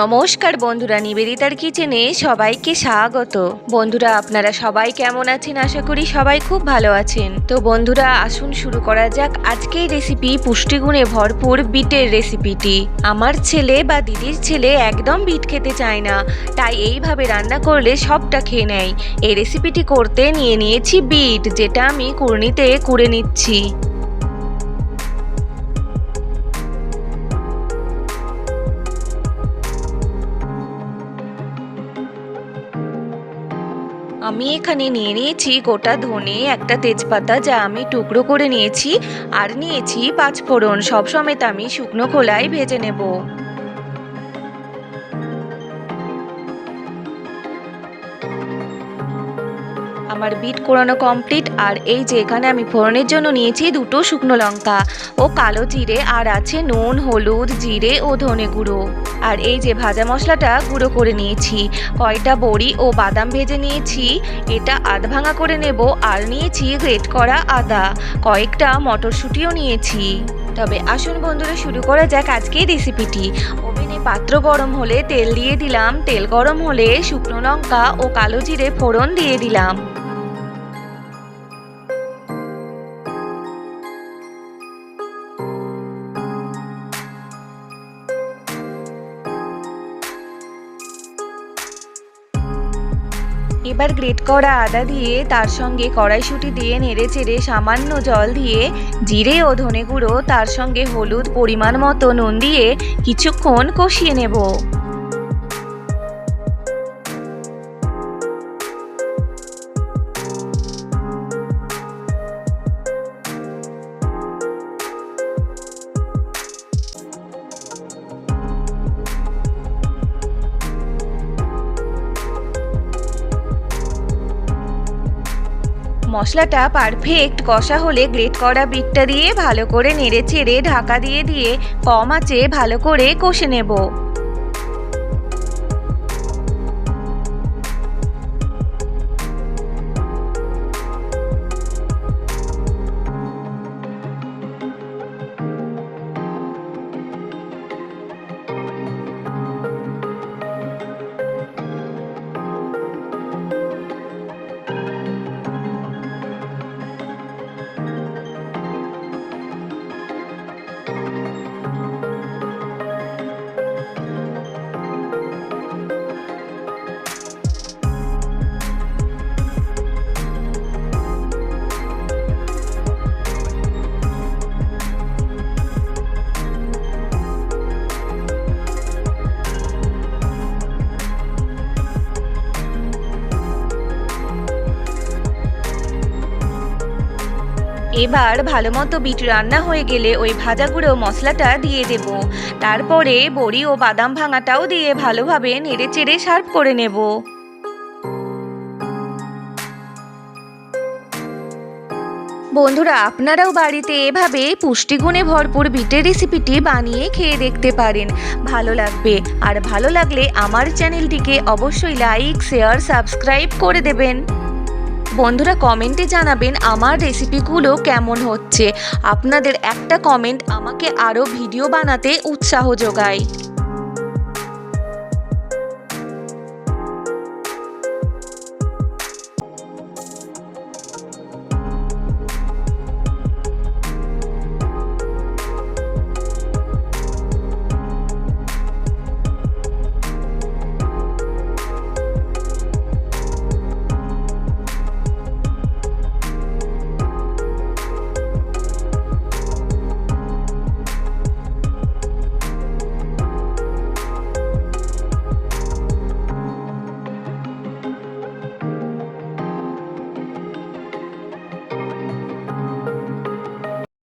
নমস্কার বন্ধুরা, নিবেদিতার কিচেনে সবাইকে স্বাগত। বন্ধুরা, আপনারা সবাই কেমন আছেন? আশা করি সবাই খুব ভালো আছেন। তো বন্ধুরা, আসুন শুরু করা যাক আজকের রেসিপি পুষ্টিগুণে ভরপুর বিটের রেসিপিটি আমার ছেলে বা দিদির ছেলে একদম বিট খেতে চায় না, তাই এইভাবে রান্না করলে সবটা খেয়ে নেয়। এই রেসিপিটি করতে নিয়ে নিয়েছি বিট, যেটা আমি কুড়নিতে কুড়ে নিচ্ছি। আমি এখানে নিয়ে নিয়েছি গোটা ধনে, একটা তেজপাতা যা আমি টুকরো করে নিয়েছি, আর নিয়েছি পাঁচফোড়ন। সব সমেত আমি শুকনো খোলায় ভেজে নেব। আমার বিট কোরানো কমপ্লিট আর এই যে এখানে আমি ফোড়নের জন্য নিয়েছি দুটো শুকনো লঙ্কা। ও কালো জিরে, আর আছে নুন, হলুদ, জিরে ও ধনে গুঁড়ো। আর এই যে ভাজা মশলাটা গুঁড়ো করে নিয়েছি। কয়টা বড়ি ও বাদাম ভেজে নিয়েছি। এটা আধ ভাঙা করে নেব, আর নিয়েছি গ্রেট করা আদা। কয়েকটা মটরশুঁটিও নিয়েছি। তবে আসুন বন্ধুরা, শুরু করা যাক আজকের রেসিপিটি ওভেনে পাত্র গরম হলে তেল দিয়ে দিলাম, তেল গরম হলে শুকনো লঙ্কা ও কালো জিরে ফোড়ন দিয়ে দিলাম। এবার গ্রেট করা আদা দিয়ে তার সঙ্গে কড়াইশুটি দিয়ে নেড়ে চেড়ে সামান্য জল দিয়ে জিরে ও ধনে গুঁড়ো, তার সঙ্গে হলুদ পরিমাণ মতো নুন দিয়ে কিছুক্ষণ কষিয়ে নেব। মশলাটা পারফেক্ট কষা হলে গ্রেট করা বিটটা দিয়ে ভালো করে নেড়ে ঢাকা দিয়ে দিয়ে কম আঁচে ভালো করে কষে নেব। এবার ভালো মতো বিট রান্না হয়ে গেলে ওই ভাজা গুঁড়ো মশলাটা দিয়ে দেব। তারপরে বড়ি ও বাদাম ভাঙাটাও দিয়ে ভালোভাবে নেড়ে চেড়ে সার্ভ করে নেব। বন্ধুরা, আপনারাও বাড়িতে এভাবে পুষ্টিগুণে ভরপুর বিটের রেসিপিটি বানিয়ে খেয়ে দেখতে পারেন। ভালো লাগবে। আর ভালো লাগলে আমার চ্যানেলটিকে অবশ্যই লাইক, শেয়ার, সাবস্ক্রাইব করে দেবেন। বন্ধুরা কমেন্টে জানাবেন আমার রেসিপিগুলো কেমন হচ্ছে। আপনাদের একটা কমেন্ট আমাকে আরও ভিডিও বানাতে উৎসাহ যোগায়।